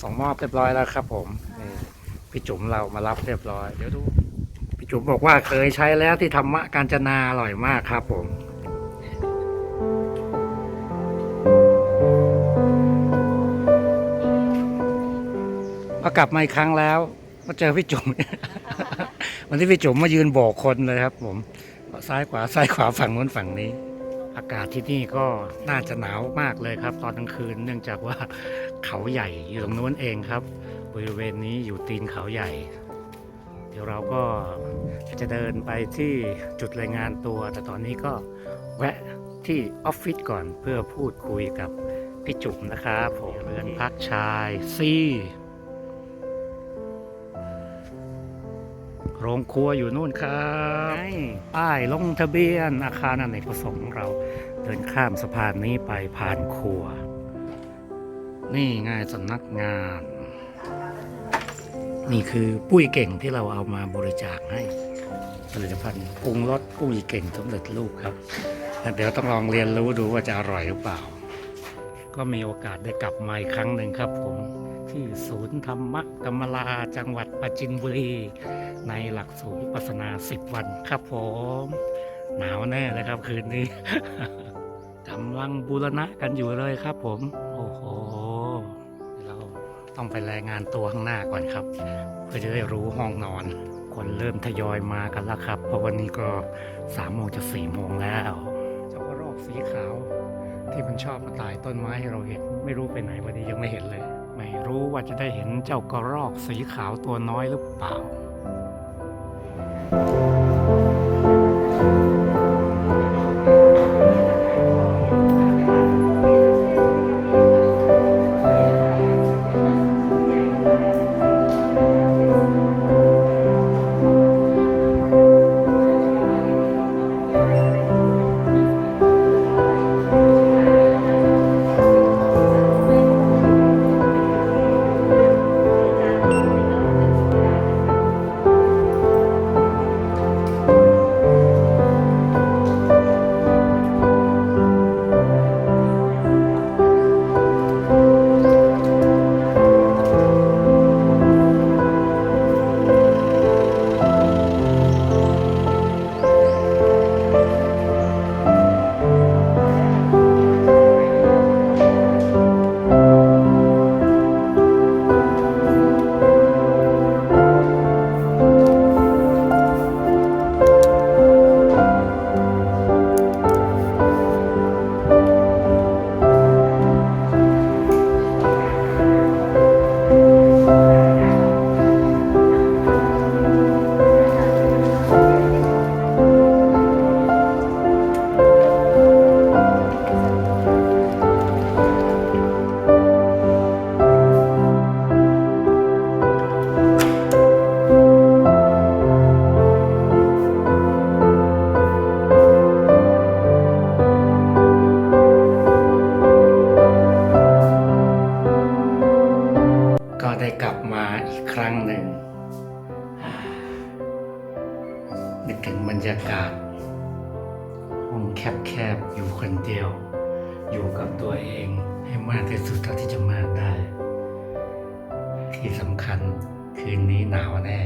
สอบเรียบร้อยแล้วครับ ผมนี่พี่จุ๋มเรามารับเรียบร้อยเดี๋ยวดูพี่จุ๋มบอกว่าเคยใช้แล้วที่ธรรมะกาญจนาอร่อยมากครับ ผมพอกลับมาอีกครั้งแล้วมาเจอพี่จุ๋มวันที่พี่จุ๋มมายืนโบกคนเลยครับ ผมซ้ายขวาซ้ายขวาฝั่งนู้นฝั่งนี้ อากาศที่นี่ก็น่าจะหนาวมากเลยครับ ตอนกลางคืน เนื่องจากว่า เขาใหญ่อยู่ตรงนู้นเองครับ บริเวณนี้อยู่ตีนเขาใหญ่ เดี๋ยวเราก็จะเดินไปที่จุดรายงานตัว แต่ตอนนี้ก็แวะที่ออฟฟิศก่อนเพื่อพูดคุยกับพี่จุ๋มนะครับผมเรือนพักชายซี่โรงครัวอยู่นู่นครับป้ายลงทะเบียนอาคารอเนกประสงค์เราเดินข้ามสะพานนี้ไปผ่านครัว นี่ไง่ายสำนักงาน นี่คือปุ้ยเก่งที่เราเอามาบริจาคให้ผลิตภัณฑ์ปรุงรสปุ้ยเก่งสำเร็จรูปครับแต่เดี๋ยวต้องลองเรียนรู้ดูว่าจะอร่อยหรือเปล่า ก็มีโอกาสได้กลับมาอีกครั้งหนึ่งครับผมที่ศูนย์ธรรมกรรมลาจังหวัดปราจินบุรี ในหลักสูตรวิปัสนา10วันครับผม หนาวแน่เลยครับคืนนี้กำลังบูรณะกันอยู่เลยครับผม โอ้โห ต้องไปรายงานตัวข้างหน้าก่อนครับ เพื่อจะได้รู้ห้องนอน คนเริ่มทยอยมากันแล้วครับ เพราะวันนี้ก็สามโมงจะสี่โมงแล้วเจ้ากระรอกสีขาว ที่มันชอบมาตายต้นไม้ให้เราเห็น ไม่รู้ไปไหนวันนี้ยังไม่เห็นเลย ไม่รู้ว่าจะได้เห็นเจ้ากระรอกสีขาวตัวน้อยหรือเปล่า นึกถึงบรรยากาศ ห้องแคบๆ อยู่คนเดียว อยู่กับตัวเองให้มากที่สุดเท่าที่จะมากได้ ที่สำคัญคืนนี้หนาวแน่